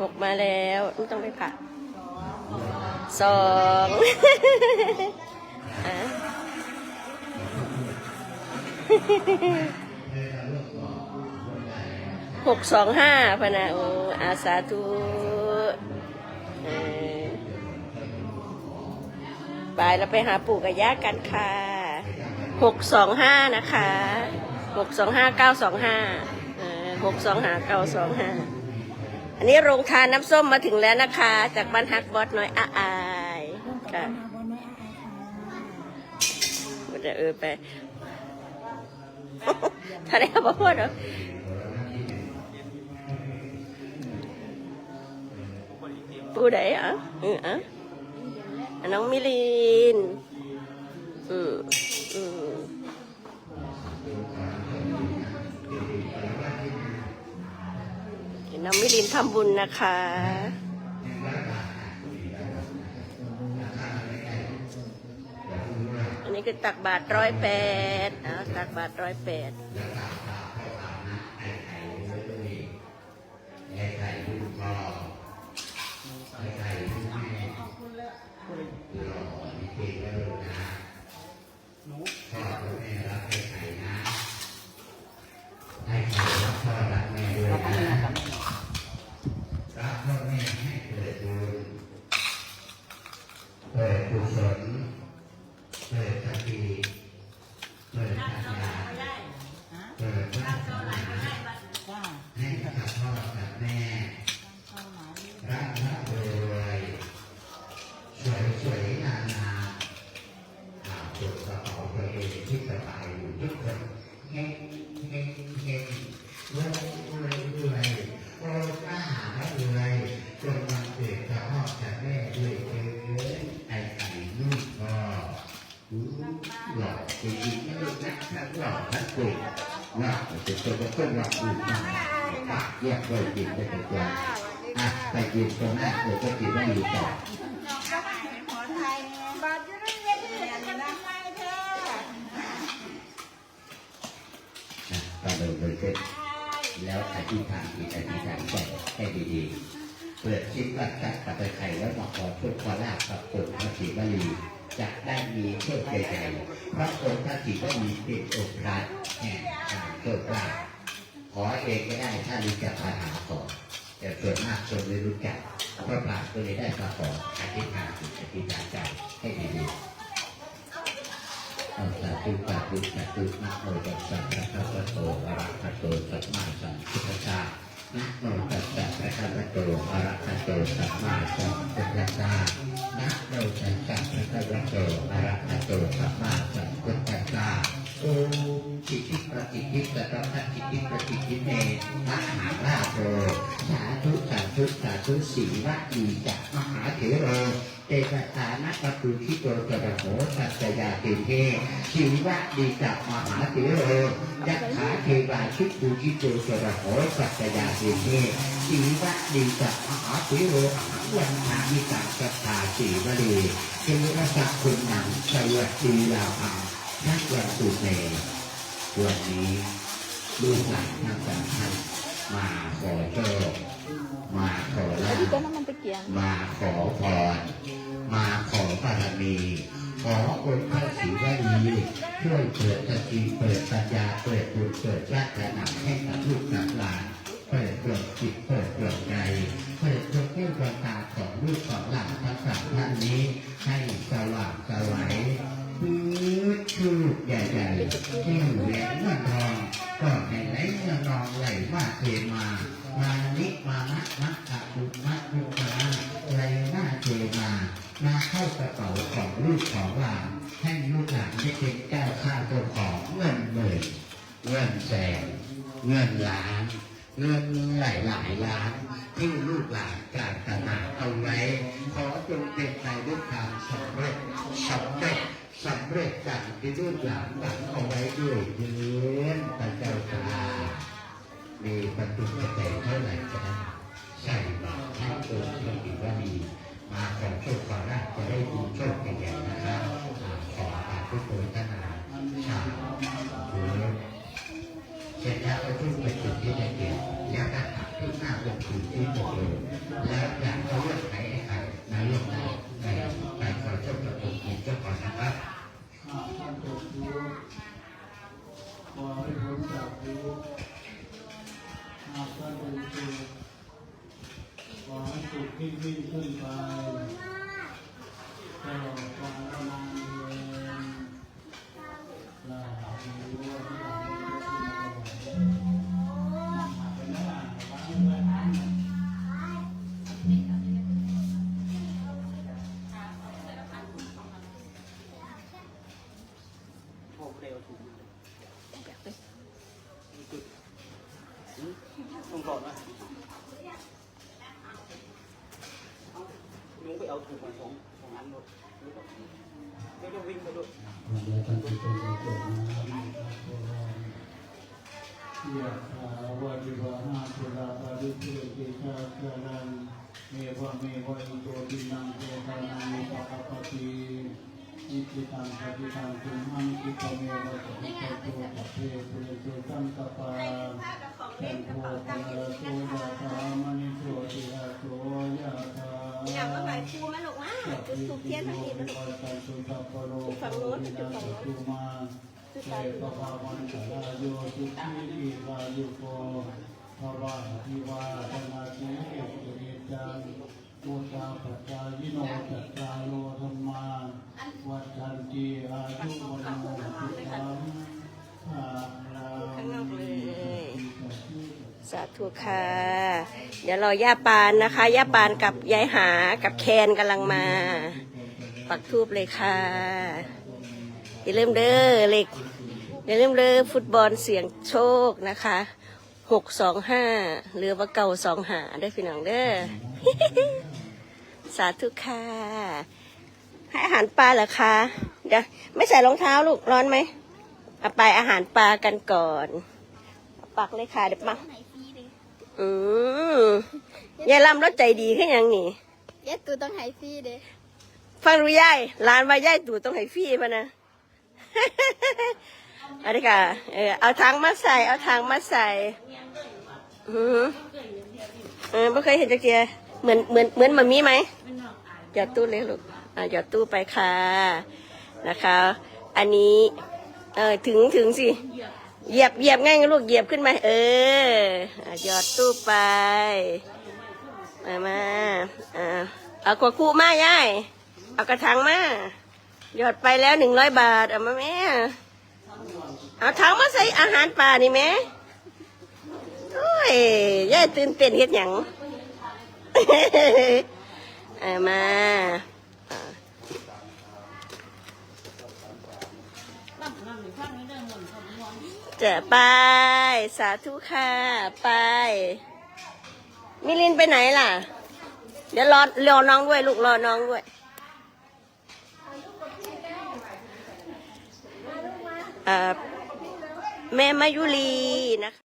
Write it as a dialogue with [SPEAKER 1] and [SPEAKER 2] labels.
[SPEAKER 1] หกมาแล้วไม่ต้องไปผ่าสองหกสองห้าพนะโออาสาธุเออไปเราไปหาปู่กับย่ากันค่ะหกสองห้านะคะหกสองห้าเก้าสองห้าหกสองห้าเก้าสองห้า อันนี้โรงทานน้ำส้มมาถึงแล้วนะคะ จากบ้านฮักบอสน้อยอาอายค่ะมันจะเออไปถ้าได้บอกว่าเนาะผู้ใดอะอืออะอะน้องมิลินอือ น้องมิลินทำบุญนะคะ อันนี้คือตักบาทร้อยแปดอะตักบาทร้อยแปด
[SPEAKER 2] รับพ่อแม่ให้เกิดบุญเกิดกุศลเกิดสติเกิดปัญญาเกิดวาสนาให้กับพ่อกับแม่รักรักรวย สวยสวยงามงามหาจดกระเป๋าตัวเองที่สบายอยู่ทุกคนเฮงเฮงเฮงรวยรวยรวยโอ้กล้าหาญรวยจนวันเกิดกับอกับแม่ด้วยเถิดไอ้ไข่ลูกพ่ออู้หล่อจริงๆนะลูกนะทั้งหล่อทั้งเก่งหล่อเป็ตัวเป็หล่ออุ่นมากปากแยกเลยกินได้เป็นตัวอะไปกินตรงหน้าเลยก็กินได้อยู่ต่อ นะก็เลยเลยขึ้นแล้วอธิษฐานอีกอธิษฐานใจให้ดีๆ เปิดชิปรักษากับไปไข่แล้วมาขอชุดขอลาบกับองค์พระศรีวลีจะได้มีโชคใหญ่ๆพระองค์พระศรีวลีเป็นองค์พระแห่งการโชคลาภขอเองก็ได้ถ้ารู้จักปัญหาขอแต่ส่วนมากคนไม่รู้จักพระปรางก็เลยได้มาขออธิษฐานจิตอธิษฐานใจให้ดีๆ อาสาธุสาธุสาธุนะโมตัสสะภะคะวะโตอะระหะโตสัมมาสัมพุทธัสสะนะโมตัสสะภะคะวะโตอะระหะโตสัมมาสัมพุทธัสสะนะโมตัสสะภะคะวะโตอะระหะโตสัมมาสัมพุทธัสสะโอมจิติปฏิทิตตะทัจิติปฏิทิเนมหาราโตสาธุสาธุสาธุสีวะอีจักมหาเถโร เอกสานะปตุชิโตกระโหสัจยาเตเทชีวะดีจักมหาเถโรยักขาเทวาชิตุชิโตกระโหสัจยาเตเทชีวะดีจักมหาเถโรวันนามิตาสัทธาสีวลีเทวสักคุณนังสวัสดีลาภังนักวันสุเมวันนี้ลูกหลานทั้งสามท่าน มาขอโชคมาขอลาภ
[SPEAKER 3] ก็น้ำมันตะเกียง
[SPEAKER 2] มาขอพรมาขอบารมีขอองค์พระศรีวลีช่วยเปิดสติเปิดปัญญาเปิดบุญเปิดวาสนา ทองไหลมาเทมา มานิมานะมัคคะบุมัคคุมาไหลมาเทมามาเข้ากระเป๋าของลูกของหลานให้ลูกหลานได้เป็นเจ้าข้าตัวของเงินหมื่นเงินแสนเงินล้านเงินหลายหลายล้านที่ลูกหลานการตนาเอาไว้ ขอจงเป็นไปด้วยความสำเร็จสำเร็จสำเร็จดังที่ลูกหลานหวังเอาไว้ด้วยเยืนพระเจ้าค่ะ มีบรรทุกม่แต่เท่าไหร่จะใส่บาตรทั้งตัวที่ดีว่าดีมาขอโชคขอราบจะได้ดีโชคใหญ่ๆนะครับขออาทุกคนท่านอาชาหรือเสร็จแล้วก็ทุ่มไปจุงที่ไดเกี่ยวแล้วก็ทุกหน้าลงถึงที่หมดเลย
[SPEAKER 3] แล้วอยากเขาเลือกใครให้ใครนายกได้ ที่วิ่งขึ้น
[SPEAKER 4] ไปตลอดกาลนาน เอาถูกมาสองสองอันหมดไม่ต้องวิ่งไปด้วย
[SPEAKER 3] เดี๋ยวท่านจะเป็นเกิดมาเยะถาวะริวหาปุราปริเติชาคารังเมวะเมวะอิโตตินังเตตานังอุปกัปติอิจิตังปฏิตังตุมหังคิปเมวะสมิจโตตัพเพปุเรโตสังกปปาจันโทปะระโตยะธามณิโชติระโตยะธา
[SPEAKER 1] อยากมาไหวครูไหลูกมาจุดถูกเทียนทั้งทีนะลูก
[SPEAKER 3] ฝั่งโน้นจุดฝั่งโน้นเอปภาวันตรายโยสุขีทีวายุโกภวะทิวาธนาสีเอกิริจังมุตาปัจจายิโนจัตตาโลธรรมาวัฏันตีอายุวันโนสุขังอ
[SPEAKER 1] สาธุค่ะ เดี๋ยวรอย่าปานนะคะ ย่าปานกับยายหากับแคนกำลังมา ปักทูบเลยค่ะ อย่าลืมเด้อเล็กอย่าลืมเด้อฟุตบอลเสียงโชคนะคะหกสองห้าหรือว่าเก่าสองหาได้พี่น้องเด้อสาธุค่ะให้อาหารปลาเหรอคะเดี๋ยวไม่ใส่รองเท้าลูกร้อนไหมเอาไปอาหารปลากันก่อน ปักเลยค่ะเดี๋ยวปั กอืมยายลำรถใจดีขึ้นยังนี่
[SPEAKER 5] เย็ดตูต้องหายฟรีเด้
[SPEAKER 1] ฟังรู้ยายร้านว่ายายตู่ต้องให้ฟรีพะนะเอันนี้ค่ะเออเอาทางมาใส่ เอาทางมาใส่อือหือเออไม่เคยเห็นจักเจียเหมือนเหมือนเหมือนมามีไหมหยอดตู้เลยลูกอะหยอดตู้ไปค่ะนะคะ อันนี้ เออถึงถึงสิ เหยียบเหยียบง่ายลูกเหยียบขึ้นมาเออหยอดตู้ไป มามาเอากวาคูมายายเอากระถางมาหยอดไปแล้วหนึ่งร้อยบาทเอามาแม่เอาถังมาใส่อาหารป่านี่แม่โอ้ยยายตื่นเต้นเฮ็ดหยัง เอามา จะไป สาธุค่ะ ไป มิลินไปไหนล่ะ เดี๋ยวรอรอน้องด้วย ลูกรอน้องด้วยอ่าแม่มายุรีนะคะ